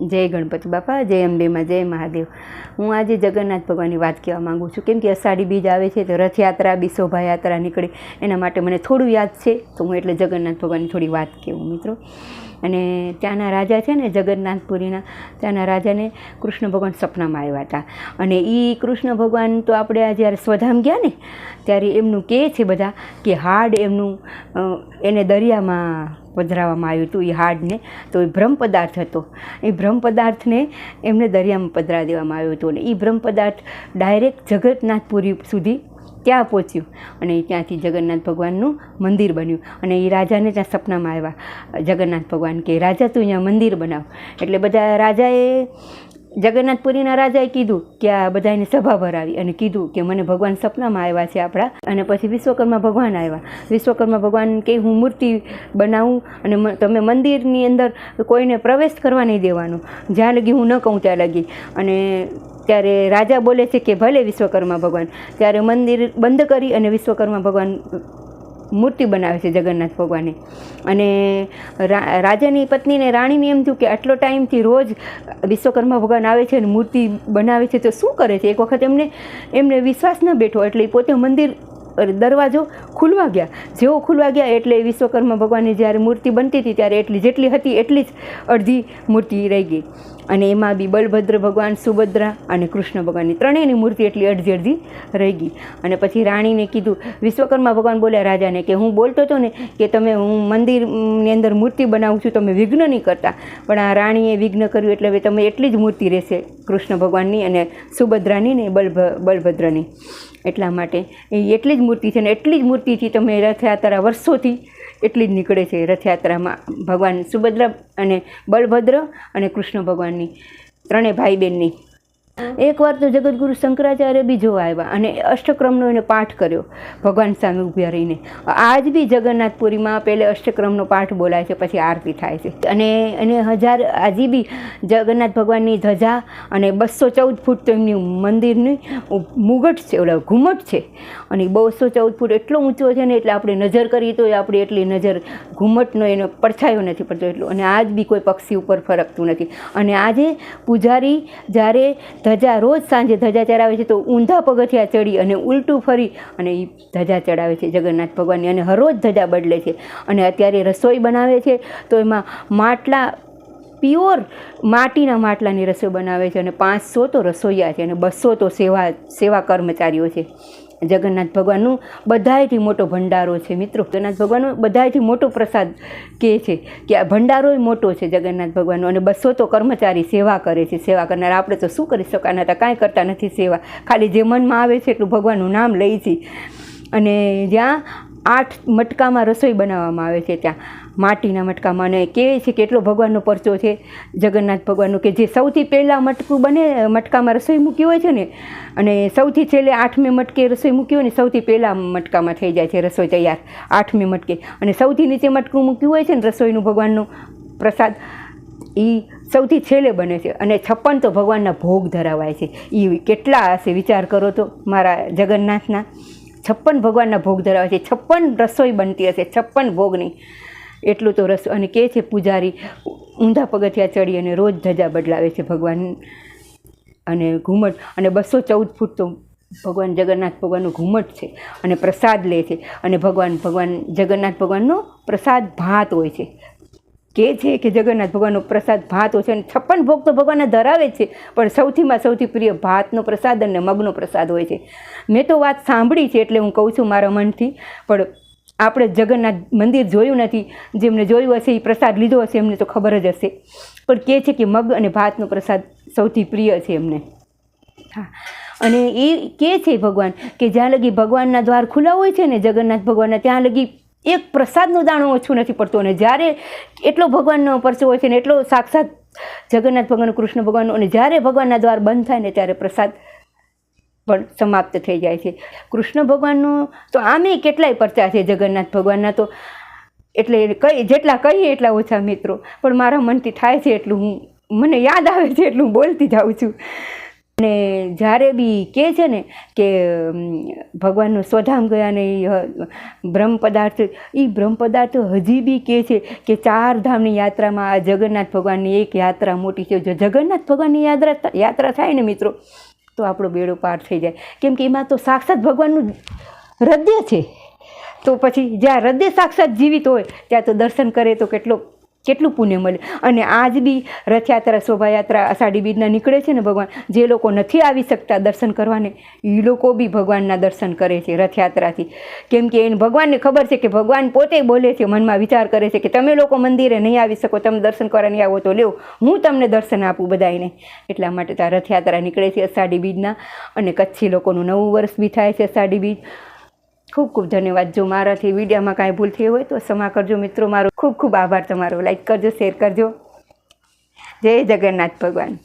જય ગણપતિ બાપા, જય અંબેમાં જય મહાદેવ. હું આજે જગન્નાથ ભગવાનની વાત કહેવા માગું છું. કેમ કે અષાઢી બીજ આવે છે, તો રથયાત્રા, બી શોભાયાત્રા નીકળે. એના માટે મને થોડું યાદ છે, તો હું એટલે જગન્નાથ ભગવાનની થોડી વાત કહેવું મિત્રો. અને ત્યાંના રાજા છે ને જગન્નાથપુરીના ત્યાંના રાજાને કૃષ્ણ ભગવાન સપનામાં આવ્યા હતા. અને એ કૃષ્ણ ભગવાન તો આપણે આ જ્યારે સ્વધામ ગયા ને, ત્યારે એમનું કહે છે બધા કે હાડ એમનું એને દરિયામાં પધરાવવામાં આવ્યું હતું એ હાડને. તો એ ભ્રમ પદાર્થ હતો. એ ભ્રમ પદાર્થને એમને દરિયામાં પધરા દેવામાં આવ્યો હતો. અને એ ભ્રમ પદાર્થ ડાયરેક્ટ જગન્નાથપુરી સુધી ત્યાં પહોંચ્યું. અને ત્યાંથી જગન્નાથ ભગવાનનું મંદિર બન્યું. અને એ રાજાને ત્યાં સપનામાં આવ્યા. જગન્નાથ ભગવાન કે, રાજા, તું અહીંયા મંદિર બનાવ. એટલે બધા રાજાએ જગન્નાથપુરીના રાજાએ કીધું કે આ બધાને સભા ભરાવી અને કીધું કે મને ભગવાન સપનામાં આવ્યા છે આપણા અને પછી વિશ્વકર્મા ભગવાન આવ્યા. વિશ્વકર્મા ભગવાન કે હું મૂર્તિ બનાવું અને તમે મંદિરની અંદર કોઈને પ્રવેશ કરવા નહીં દેવાનો. જ્યાં લગી હું ન કહું ત્યાં લગી. અને ત્યારે રાજા બોલે છે કે ભલે વિશ્વકર્મા ભગવાન. ત્યારે મંદિર બંધ કરી અને વિશ્વકર્મા ભગવાન મૂર્તિ બનાવે છે જગન્નાથ ભગવાને. અને રાજાની પત્નીને રાણીને એમ થયું કે આટલો ટાઈમથી રોજ વિશ્વકર્મા ભગવાન આવે છે અને મૂર્તિ બનાવે છે તો શું કરે છે? એક વખત એમને એમને વિશ્વાસ ન બેઠો એટલે પોતે મંદિર અરે, દરવાજો ખુલવા ગયા. જેવો ખુલવા ગયા એટલે વિશ્વકર્મા ભગવાનની જ્યારે મૂર્તિ બનતી હતી ત્યારે એટલી જેટલી હતી એટલી જ અડધી મૂર્તિ રહી ગઈ. અને એમાં બી બલભદ્ર ભગવાન સુભદ્રા અને કૃષ્ણ ભગવાનની ત્રણેયની મૂર્તિ એટલી અડધી અડધી રહી ગઈ. અને પછી રાણીને કીધું વિશ્વકર્મા ભગવાન બોલ્યા રાજાને કે હું બોલતો હતો ને કે તમે હું મંદિરની અંદર મૂર્તિ બનાવું છું તમે વિઘ્ન નહીં કરતા. પણ આ રાણીએ વિઘ્ન કર્યું એટલે હવે તમે એટલી જ મૂર્તિ રહેશે કૃષ્ણ ભગવાનની અને સુભદ્રાની ને બલભ બલભદ્રની. એટલા માટે. એ એટલી જ મૂર્તિ છે ને એટલી જ મૂર્તિથી તમે રથયાત્રા વર્ષોથી એટલી જ નીકળે છે રથયાત્રામાં. ભગવાન સુભદ્રા અને બળભદ્ર અને કૃષ્ણ ભગવાનની ત્રણેય ભાઈ બહેનની એકવાર તો જગતગુરુ શંકરાચાર્ય બી જોવા આવ્યા અને અષ્ટક્રમનો એને પાઠ કર્યો ભગવાન સામે ઊભ્યા રહીને. આજ બી જગન્નાથપુરીમાં પહેલે અષ્ટક્રમનો પાઠ બોલાય છે, પછી આરતી થાય છે. અને એને હજાર, આજે બી જગન્નાથ ભગવાનની ધજા અને બસો ચૌદ ફૂટ તો એમની મંદિરની મુગટ છે, ઓલા ઘુમટ છે. અને બસો ચૌદ ફૂટ એટલો ઊંચો છે ને એટલે આપણે નજર કરીએ તો આપણી એટલી નજર, ઘુમટનો એનો પડછાયો નથી પડતો એટલો. અને આજ બી કોઈ પક્ષી ઉપર ફરકતું નથી. અને આજે પૂજારી જ્યારે ધજા રોજ સાંજે ધજા ચડાવે છે તો ઊંધા પગથિયા ચડી અને ઉલટું ફરી અને એ ધજા ચડાવે છે જગન્નાથ ભગવાનની. અને હરરોજ ધજા બદલે છે. અને અત્યારે રસોઈ બનાવે છે તો એમાં માટલા, પ્યોર માટીના માટલાની રસોઈ બનાવે છે અને પાંચસો તો રસોઈયા છે અને બસો તો સેવા સેવા કર્મચારીઓ છે. જગન્નાથ ભગવાનનું બધાયથી મોટો ભંડારો છે મિત્રો. જગન્નાથ ભગવાનનો બધાયથી મોટો પ્રસાદ કહે છે કે આ ભંડારો મોટો છે જગન્નાથ ભગવાનનો. અને બસો તો કર્મચારી સેવા કરે છે. સેવા કરનાર આપણે તો શું કરી શકાના હતા કાંઈ કરતા નથી સેવા. ખાલી જે મનમાં આવે છે એટલું ભગવાનનું નામ લઈ છે. અને જ્યાં આઠ મટકામાં રસોઈ બનાવવામાં આવે છે ત્યાં માટીના મટકામાં અને કહેવાય છે કે એટલો ભગવાનનો પરચો છે, જગન્નાથ ભગવાનનો, કે જે સૌથી પહેલાં મટકું બને મટકામાં રસોઈ મૂકી હોય છે ને, અને સૌથી છેલ્લે આઠમે મટકે રસોઈ મૂકી હોય ને, સૌથી પહેલાં મટકામાં થઈ જાય છે રસોઈ તૈયાર, આઠમે મટકે. અને સૌથી નીચે મટકું મૂક્યું હોય છે ને, રસોઈનું ભગવાનનું પ્રસાદ એ સૌથી છેલ્લે બને છે. અને છપ્પન તો ભગવાનના ભોગ ધરાવાય છે. એ કેટલા હશે વિચાર કરો તો, મારા જગન્નાથના. છપ્પન ભગવાનના ભોગ ધરાવે છે. છપ્પન રસોઈ બનતી હશે, છપ્પન ભોગની. એટલું તો રસ અને કહે છે પૂજારી, ઊંધા પગથિયા ચડી અને રોજ ધજા બદલાવે છે ભગવાન. અને ઘુમટ, અને બસો ચૌદ ફૂટ તો ભગવાન જગન્નાથ ભગવાનનું ઘુમટ છે અને પ્રસાદ લે છે. અને ભગવાન ભગવાન જગન્નાથ ભગવાનનો પ્રસાદ ભાત હોય છે. કે છે કે જગન્નાથ ભગવાનનો પ્રસાદ ભાત હોય છે અને છપ્પન ભોગ તો ભગવાનને ધરાવે છે. પણ સૌથીમાં સૌથી પ્રિય ભાતનો પ્રસાદ અને મગનો પ્રસાદ હોય છે. મેં તો વાત સાંભળી છે એટલે હું કહું છું મારા મનથી, પણ આપણે જગન્નાથ મંદિર જોયું નથી જેમને જોયું હશે એ પ્રસાદ લીધો હશે, એમને તો ખબર જ હશે. પણ કહે છે કે મગ અને ભાતનો પ્રસાદ સૌથી પ્રિય છે એમને. હા. અને એ કહે છે ભગવાન કે જ્યાં લગી ભગવાનના દ્વાર ખુલ્લા હોય છે ને, જગન્નાથ ભગવાનના, ત્યાં લગી એક પ્રસાદનો દાણો ઓછું નથી પડતો. અને જ્યારે એટલો ભગવાનનો પરસો હોય છે ને, એટલો સાક્ષાત જગન્નાથ ભગવાન કૃષ્ણ ભગવાનનો, અને જ્યારે ભગવાનના દ્વાર બંધ થાય ને, ત્યારે પ્રસાદ પણ સમાપ્ત થઈ જાય છે. કૃષ્ણ ભગવાનનો તો આમે કેટલાય પરચા છે જગન્નાથ ભગવાનના તો. એટલે કઈ જેટલા કહીએ એટલા ઓછા મિત્રો. પણ મારા મનથી થાય છે એટલું હું, મને યાદ આવે છે એટલું બોલતી જાઉં છું. અને જ્યારે બી કહે છે ને કે ભગવાનનો સ્વધામ ગયા ને બ્રહ્મ પદાર્થ એ બ્રહ્મ પદાર્થ હજી બી કહે છે કે ચાર ધામની યાત્રામાં આ જગન્નાથ ભગવાનની એક યાત્રા મોટી છે. જો જગન્નાથ ભગવાનની યાત્રા યાત્રા થાય ને મિત્રો તો આપણો બેડો પાર થઈ જાય. કેમ કે એમાં તો સાક્ષાત ભગવાનનું હૃદય છે. તો પછી જ્યાં હૃદય સાક્ષાત જીવિત હોય, ત્યાં તો દર્શન કરે તો કેટલો કેટલું પુણ્ય મળે? અને આજ બી રથયાત્રા, શોભાયાત્રા, અષાઢી બીજના નીકળે છે ને ભગવાન, જે લોકો નથી આવી શકતા દર્શન કરવાને એ લોકો બી ભગવાનના દર્શન કરે છે રથયાત્રાથી. કેમ કે એને ભગવાનને ખબર છે કે ભગવાન પોતે બોલે છે, મનમાં વિચાર કરે છે કે તમે લોકો મંદિરે નહીં આવી શકો, તમે દર્શન કરવા નહીં આવો તો લેવો હું તમને દર્શન આપું બધાને એટલા માટે તો રથયાત્રા નીકળે છે અષાઢી બીજના. અને કચ્છી લોકોનું નવું વર્ષ બી થાય છે અષાઢી બીજ. ખૂબ ખૂબ ધન્યવાદ. જો મારાથી વિડીયોમાં કાંઈ ભૂલ થઈ હોય તો ક્ષમા કરજો મિત્રો. મારો ખૂબ ખૂબ આભાર તમારો. લાઈક કરજો શેર કરજો. જય જગન્નાથ ભગવાન.